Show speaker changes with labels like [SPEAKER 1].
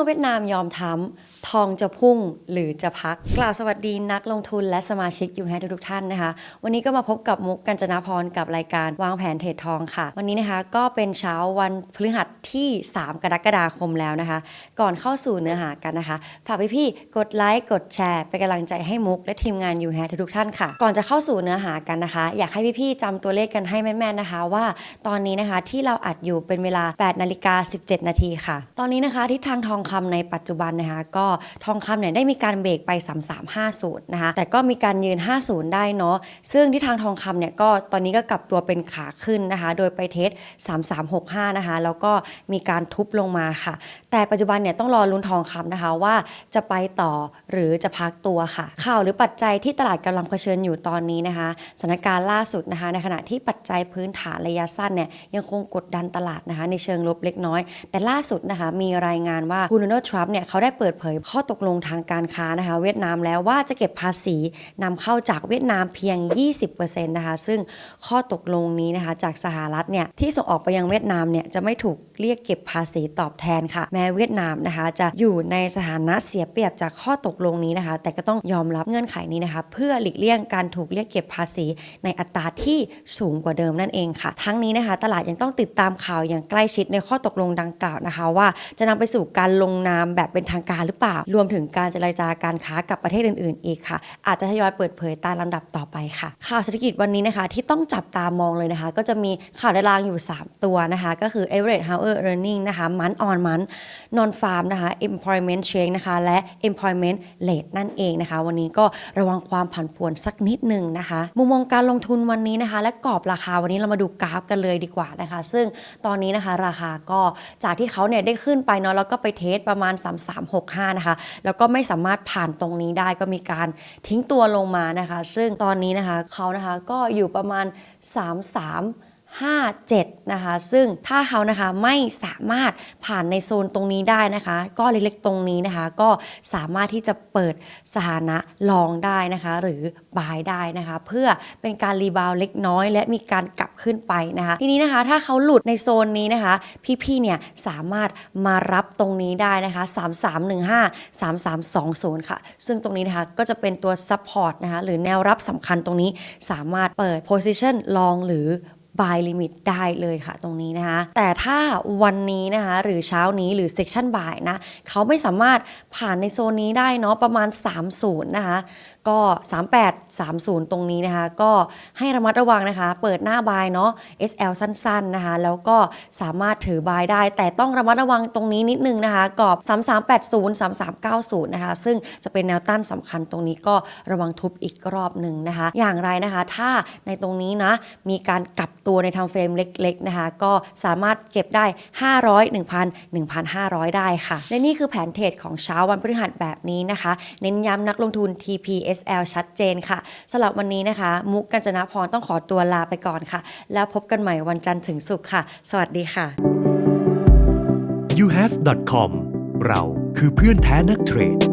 [SPEAKER 1] อเวียดนามยอมทำทองจะพุ่งหรือจะพัก กล่าวสวัสดีนักลงทุนและสมาชิกยูแฮทุกท่านนะคะ วันนี้ก็มาพบกับมุกกัญจนาพรกับรายการวางแผนเทรดทองค่ะ วันนี้นะคะก็เป็นเช้าวันพฤหัสที่ 3 กรกฎาคมแล้วนะคะ ก่อนเข้าสู่เนื้อหากันนะคะฝากพี่ๆกดไลค์กดแชร์เป็นกำลังใจให้มุก และทีมงานยูแฮทุกท่านค่ะ ก่อนจะเข้าสู่เนื้อหากันนะคะ อยากให้พี่ๆจำตัวเลขกันให้แม่นๆนะคะ ว่าตอนนี้นะคะที่เราอัดอยู่เป็นเวลา8นาฬิกา17 นาทีค่ะ ตอนนี้นะคะทิศทางทองคำในปัจจุบันนะคะก็ทองคำเนี่ยได้มีการเบรกไป 3350นะคะแต่ก็มีการยืน 50 ได้เนาะซึ่งทิศทางทองคำเนี่ยก็ตอนนี้ก็กลับตัวเป็นขาขึ้นนะคะ โดยไปเทส 3365นะคะแล้วก็มีการทุบลงมาค่ะ แต่ปัจจุบันเนี่ยต้องรอลุ้นทองคำนะคะว่าจะไปต่อหรือจะพักตัวค่ะ ข่าวหรือปัจจัยที่ตลาดกำลังเผชิญอยู่ตอนนี้นะคะสถานการณ์ล่าสุดนะคะ ในขณะที่ปัจจัยพื้นฐานระยะสั้นเนี่ยยังคงกดดันตลาดนะคะ ในเชิงลบเล็กน้อย แต่ล่าสุดนะคะมีรายงานว่าคุณโดนัลด์ทรัมป์เนี่ยเขาได้เปิดเผยข้อตกลงทางการค้านะคะ เวียดนามแล้วว่าจะเก็บภาษีนำเข้าจากเวียดนามเพียง 20%นะคะซึ่งข้อตกลงนี้นะคะจากสหรัฐเนี่ยที่ส่งออกไปยังเวียดนามเนี่ยจะไม่ถูกเรียกเก็บภาษีตอบแทนค่ะ แม้เวียดนามนะคะ จะอยู่ในสถานะเสียเปรียบจากข้อตกลงนี้นะคะ แต่ก็ต้องยอมรับเงื่อนไขนี้นะคะ เพื่อหลีกเลี่ยงการถูกเรียกเก็บภาษีในอัตราที่สูงกว่าเดิมนั่นเองค่ะ ทั้งนี้นะคะ ตลาดยังต้องติดตามข่าวอย่างใกล้ชิดในข้อตกลงดังกล่าวนะคะ ว่าจะนำไปสู่การลงนามแบบเป็นทางการหรือเปล่า รวมถึงการเจรจาการค้ากับประเทศอื่นๆ อีกค่ะ อาจจะทยอยเปิดเผยตามลำดับต่อไปค่ะ ข่าวเศรษฐกิจวันนี้นะคะที่ต้องจับตามองเลยนะคะ ก็จะมีข่าวในรางอยู่ 3 ตัวนะคะ ก็คือ average hour earning นะคะ month on month non farm นะคะ employment change นะคะและ employment rate นั่นเองนะคะ วันนี้ก็ระวังความผันผวนสักนิดหนึ่งนะคะ มุมมองการลงทุนวันนี้นะคะ และกรอบราคาวันนี้เรามาดูกราฟกันเลยดีกว่านะคะ ซึ่งตอนนี้นะคะราคาก็จากที่เขาเนี่ยได้ขึ้นไปเนาะแล้วก็ไปเทสประมาณ 3365 นะคะ แล้วก็ไม่สามารถผ่านตรงนี้ได้ก็มีการทิ้งตัวลงมานะคะ ซึ่งตอนนี้นะคะเขานะคะก็อยู่ประมาณ 33 57 นะคะ ซึ่งถ้าเขานะคะไม่สามารถผ่านในโซนตรงนี้ได้นะคะ ก็เล็กๆตรงนี้นะคะ ก็สามารถที่จะเปิดสถานะลองได้นะคะ หรือบายได้นะคะ เพื่อเป็นการรีบาวเล็กน้อย และมีการกลับขึ้นไปนะคะ ทีนี้นะคะถ้าเขาหลุดในโซนนี้นะคะ พี่ๆเนี่ยสามารถมารับตรงนี้ได้นะคะ 3315 3320 ค่ะ ซึ่งตรงนี้นะคะก็จะเป็นตัว support นะคะหรือแนวรับสำคัญตรงนี้สามารถเปิด position ลองหรือ buy limit ได้เลยค่ะตรงนี้นะคะ แต่ถ้าวันนี้นะคะหรือเช้านี้หรือ section buy นะเขาไม่สามารถผ่านในโซนนี้ได้เนาะประมาณ 30 นะคะก็ 38 30 ตรงนี้นะคะ ก็ให้ระมัดระวังนะคะ เปิดหน้า buy เนาะ SL สั้นๆนะคะ แล้วก็สามารถถือ buy ได้ แต่ต้องระมัดระวังตรงนี้นิดนึงนะคะกรอบ 3380 3390 นะคะ ซึ่งจะเป็นแนวต้านสำคัญตรงนี้ก็ระวังทุบอีกรอบหนึ่งนะคะ อย่างไรนะคะ ถ้าในตรงนี้นะ มีการกลับตัวในทางเฟรมเล็กๆนะคะ ก็สามารถเก็บได้ 500 1,000 1,500 ได้ค่ะ และนี่คือแผนเทรดของเช้าวันพฤหัสแบบนี้นะคะ เน้นย้ำนักลงทุน TPSL ชัดเจนค่ะสำหรับวันนี้นะคะ มุกกัญจนาพรต้องขอตัวลาไปก่อนค่ะ แล้วพบกันใหม่วันจันทร์ถึงศุกร์ค่ะ สวัสดีค่ะ
[SPEAKER 2] uhas.com เราคือเพื่อนแท้นักเทรด